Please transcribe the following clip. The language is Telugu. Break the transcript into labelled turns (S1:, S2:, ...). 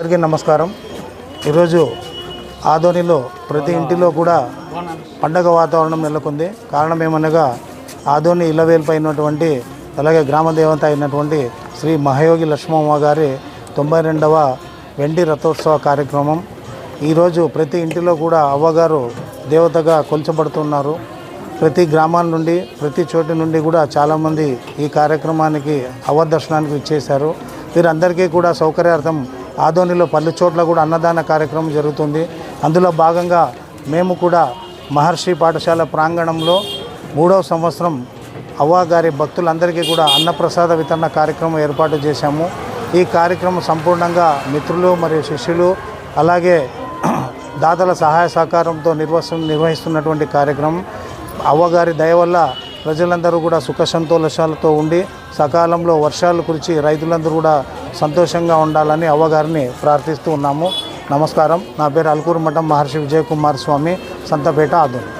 S1: అందరికీ నమస్కారం. ఈరోజు ఆదోనిలో ప్రతి ఇంటిలో కూడా పండగ వాతావరణం నెలకొంది. కారణం ఏమనగా ఆదోని ఇళ్ళవేల్పై ఉన్నటువంటి అలాగే గ్రామ దేవత అయినటువంటి శ్రీ మహయోగి లక్ష్మమ్మ గారి తొంభై రెండవ వెండి రథోత్సవ కార్యక్రమం. ఈరోజు ప్రతి ఇంటిలో కూడా అవ్వగారు దేవతగా కొలిచబడుతున్నారు. ప్రతి గ్రామాల నుండి ప్రతి చోటు నుండి కూడా చాలామంది ఈ కార్యక్రమానికి అవదర్శనానికి దర్శనానికి ఇచ్చేశారు వీరందరికీ కూడా సౌకర్యార్థం ఆదోనిలో పలు చోట్ల కూడా అన్నదాన కార్యక్రమం జరుగుతుంది. అందులో భాగంగా మేము కూడా మహర్షి పాఠశాల ప్రాంగణంలో మూడవ సంవత్సరం అవ్వగారి భక్తులందరికీ కూడా అన్నప్రసాద వితరణ కార్యక్రమం ఏర్పాటు చేశాము. ఈ కార్యక్రమం సంపూర్ణంగా మిత్రులు మరియు శిష్యులు అలాగే దాతల సహాయ సహకారంతో నిర్వహి నిర్వహిస్తున్నటువంటి కార్యక్రమం. అవ్వగారి దయ వల్ల ప్రజలందరూ కూడా సుఖ సంతోషాలతో ఉండి సకాలంలో వర్షాలు కురిచి రైతులందరూ కూడా సంతోషంగా ఉండాలని అవ్వగారిని ప్రార్థిస్తూ ఉన్నాము. నమస్కారం. నా పేరు అల్కూరు మఠం మహర్షి విజయకుమార్ స్వామి సంతపేట ఆదోని